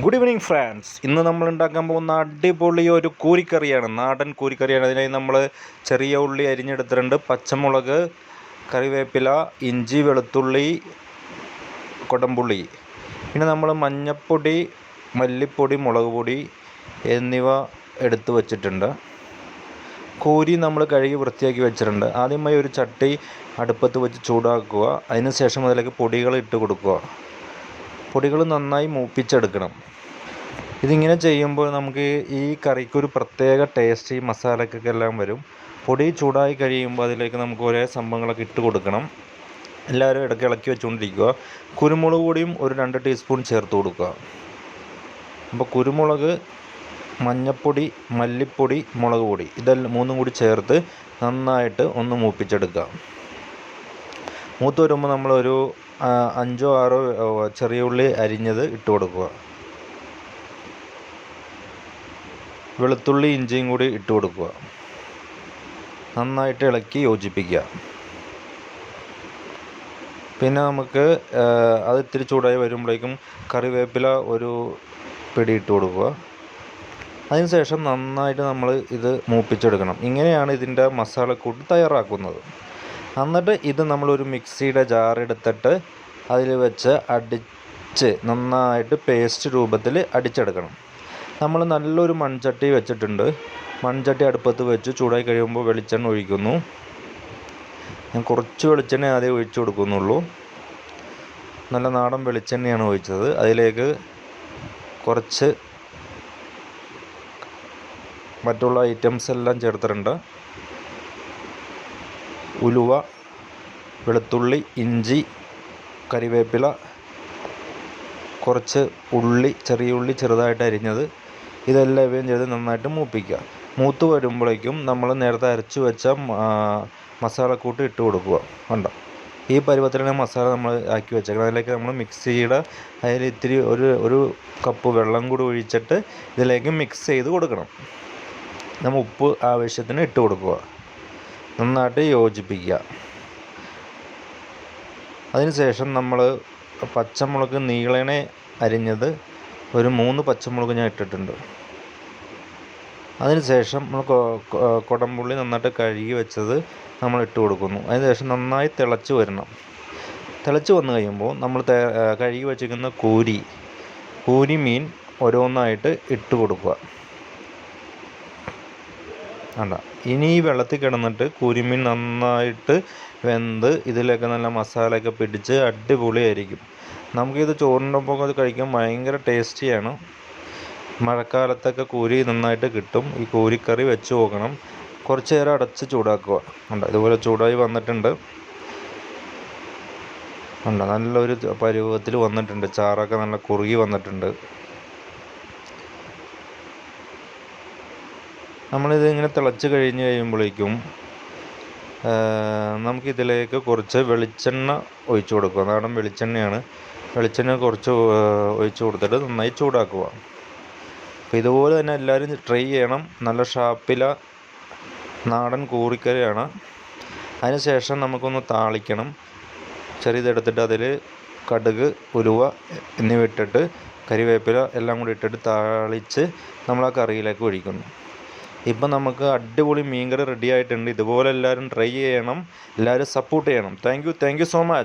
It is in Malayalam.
ഗുഡ് ഈവനിങ് ഫ്രണ്ട്സ് ഇന്ന് നമ്മൾ ഉണ്ടാക്കാൻ പോകുന്ന അടിപൊളി ഒരു കൂരിക്കറിയാണ്. നാടൻ കൂരിക്കറിയാണ്. അതിനായി നമ്മൾ ചെറിയ ഉള്ളി അരിഞ്ഞെടുത്തിട്ടുണ്ട്. പച്ചമുളക് കറിവേപ്പില ഇഞ്ചി വെളുത്തുള്ളി കൊടംപുള്ളി പിന്നെ നമ്മൾ മഞ്ഞൾപ്പൊടി മല്ലിപ്പൊടി മുളക് പൊടി എന്നിവ എടുത്ത് വച്ചിട്ടുണ്ട്. കോരി നമ്മൾ കഴുകി വൃത്തിയാക്കി വെച്ചിട്ടുണ്ട്. ആദ്യമായി ഒരു ചട്ടി അടുപ്പത്ത് വെച്ച് ചൂടാക്കുക. അതിന് ശേഷം അതിലേക്ക് പൊടികൾ ഇട്ട് കൊടുക്കുക. പൊടികൾ നന്നായി മൂപ്പിച്ചെടുക്കണം. ഇതിങ്ങനെ ചെയ്യുമ്പോൾ നമുക്ക് ഈ കറിക്കൊരു പ്രത്യേക ടേസ്റ്റ് ഈ മസാലക്കൊക്കെ എല്ലാം വരും. പൊടി ചൂടായി കഴിയുമ്പോൾ അതിലേക്ക് നമുക്ക് ഒരേ സംഭവങ്ങളൊക്കെ ഇട്ട് കൊടുക്കണം. എല്ലാവരും ഇടയ്ക്ക് ഇളക്കി വെച്ചുകൊണ്ടിരിക്കുക. കുരുമുളക് പൊടിയും ഒരു രണ്ട് ടീസ്പൂൺ ചേർത്ത് കൊടുക്കുക. അപ്പോൾ കുരുമുളക് മഞ്ഞപ്പൊടി മല്ലിപ്പൊടി മുളക് പൊടി ഇതെല്ലാം മൂന്നും കൂടി ചേർത്ത് നന്നായിട്ട് ഒന്ന് മൂപ്പിച്ചെടുക്കുക. മൂത്ത് വരുമ്പോൾ നമ്മളൊരു അഞ്ചോ ആറോ ചെറിയ ഉള്ളി അരിഞ്ഞത് ഇട്ട് കൊടുക്കുക. വെളുത്തുള്ളി ഇഞ്ചിയും കൂടി ഇട്ട് കൊടുക്കുക. നന്നായിട്ട് ഇളക്കി യോജിപ്പിക്കുക. പിന്നെ നമുക്ക് അത് ഇത്തിരി ചൂടായി വരുമ്പോഴേക്കും കറിവേപ്പില ഒരു പിടി ഇട്ട് കൊടുക്കുക. അതിനുശേഷം നന്നായിട്ട് നമ്മൾ ഇത് മൂപ്പിച്ചെടുക്കണം. ഇങ്ങനെയാണ് ഇതിന്റെ മസാലക്കൂട്ട് തയ്യാറാക്കുന്നത്. എന്നിട്ട് ഇത് നമ്മളൊരു മിക്സിയുടെ ജാർ എടുത്തിട്ട് അതിൽ വെച്ച് അടിച്ച് നന്നായിട്ട് പേസ്റ്റ് രൂപത്തിൽ അടിച്ചെടുക്കണം. നമ്മൾ നല്ലൊരു മൺചട്ടി വെച്ചിട്ടുണ്ട്. മൺചട്ടി അടുപ്പത്ത് വെച്ച് ചൂടായി കഴിയുമ്പോൾ വെളിച്ചെണ്ണ ഒഴിക്കുന്നു. ഞാൻ കുറച്ച് വെളിച്ചെണ്ണ ആദ്യം ഒഴിച്ചു കൊടുക്കുന്നുള്ളൂ. നല്ല നാടൻ വെളിച്ചെണ്ണയാണ് ഒഴിച്ചത്. അതിലേക്ക് കുറച്ച് മറ്റുള്ള ഐറ്റംസ് എല്ലാം ചേർത്തിട്ടുണ്ട്. ഉലുവ വെളുത്തുള്ളി ഇഞ്ചി കറിവേപ്പില കുറച്ച് ഉള്ളി ചെറിയ ഉള്ളി ചെറുതായിട്ട് അരിഞ്ഞത് ഇതെല്ലാം ഇവയും ചെയ്ത് നന്നായിട്ട് മൂപ്പിക്കുക. മൂത്ത് വരുമ്പോഴേക്കും നമ്മൾ നേരത്തെ അരച്ച് വെച്ച മസാലക്കൂട്ട് ഇട്ട് കൊടുക്കുക. കണ്ടോ? ഈ പരുവത്തിലാണ് മസാല നമ്മൾ ആക്കി വെച്ചേക്കുന്നത് അതിലേക്ക് നമ്മൾ മിക്സിയുടെ അതിൽ ഇത്തിരി ഒരു ഒരു കപ്പ് വെള്ളം കൂടി ഒഴിച്ചിട്ട് ഇതിലേക്ക് മിക്സ് ചെയ്ത് കൊടുക്കണം. നമ്മൾ ഉപ്പ് ആവശ്യത്തിന് ഇട്ട് കൊടുക്കുക. നന്നായിട്ട് യോജിപ്പിക്കുക. അതിനുശേഷം നമ്മൾ പച്ചമുളക് നീളനെ അരിഞ്ഞത് ഒരു മൂന്ന് പച്ചമുളക് ഞാൻ ഇട്ടിട്ടുണ്ട്. അതിനുശേഷം നമ്മൾ കുടംപുള്ളി നന്നായിട്ട് കഴുകി വെച്ചത് നമ്മൾ ഇട്ട് കൊടുക്കുന്നു. അതിനുശേഷം നന്നായി തിളച്ച് വരണം. തിളച്ച് വന്നു കഴിയുമ്പോൾ നമ്മൾ കഴുകി വെച്ചിരിക്കുന്ന കൂരി കൂരി മീൻ ഓരോന്നായിട്ട് ഇട്ട് കൊടുക്കുക. വേണ്ട ഇനി ഈ വെള്ളത്തിൽ കിടന്നിട്ട് കുരുമീൻ നന്നായിട്ട് വെന്ത് ഇതിലൊക്കെ നല്ല മസാലയൊക്കെ പിടിച്ച് അടിപൊളിയായിരിക്കും. നമുക്കിത് ചോറിന്റെ ഒപ്പം കഴിക്കാൻ ഭയങ്കര ടേസ്റ്റിയാണ്. മഴക്കാലത്തൊക്കെ കൂരി നന്നായിട്ട് കിട്ടും. ഈ കൂരിക്കറി വെച്ച് നോക്കണം. കുറച്ച് നേരം അടച്ച് ചൂടാക്കുക. ഉണ്ട് ഇതുപോലെ ചൂടായി വന്നിട്ടുണ്ട്. ഉണ്ട് നല്ലൊരു പരുവത്തിൽ വന്നിട്ടുണ്ട്. ചാറൊക്കെ നല്ല കുറുകി വന്നിട്ടുണ്ട്. നമ്മളിത് ഇങ്ങനെ തിളച്ച് കഴിഞ്ഞ് കഴിയുമ്പോഴേക്കും നമുക്കിതിലേക്ക് കുറച്ച് വെളിച്ചെണ്ണ ഒഴിച്ച് കൊടുക്കുക. നാടൻ വെളിച്ചെണ്ണയാണ്. വെളിച്ചെണ്ണ കുറച്ച് ഒഴിച്ച് കൊടുത്തിട്ട് നന്നായി ചൂടാക്കുക. അപ്പോൾ ഇതുപോലെ തന്നെ എല്ലാവരും ട്രൈ ചെയ്യണം. നല്ല ഷാപ്പില നാടൻ കൂറിക്കറിയാണ്. അതിനുശേഷം നമുക്കൊന്ന് താളിക്കണം. ചെറിയതെടുത്തിട്ട് അതിൽ കടുക് ഉലുവ എന്നിവ ഇട്ടിട്ട് കരിവേപ്പില എല്ലാം കൂടി ഇട്ടിട്ട് താളിച്ച് നമ്മൾ ആ കറിയിലേക്ക് ഒഴിക്കുന്നു. ഇപ്പം നമുക്ക് അടിപൊളി മീൻകറി റെഡി ആയിട്ടുണ്ട്. ഇതുപോലെ എല്ലാവരും ട്രൈ ചെയ്യണം. എല്ലാവരും സപ്പോർട്ട് ചെയ്യണം. Thank you thank you so much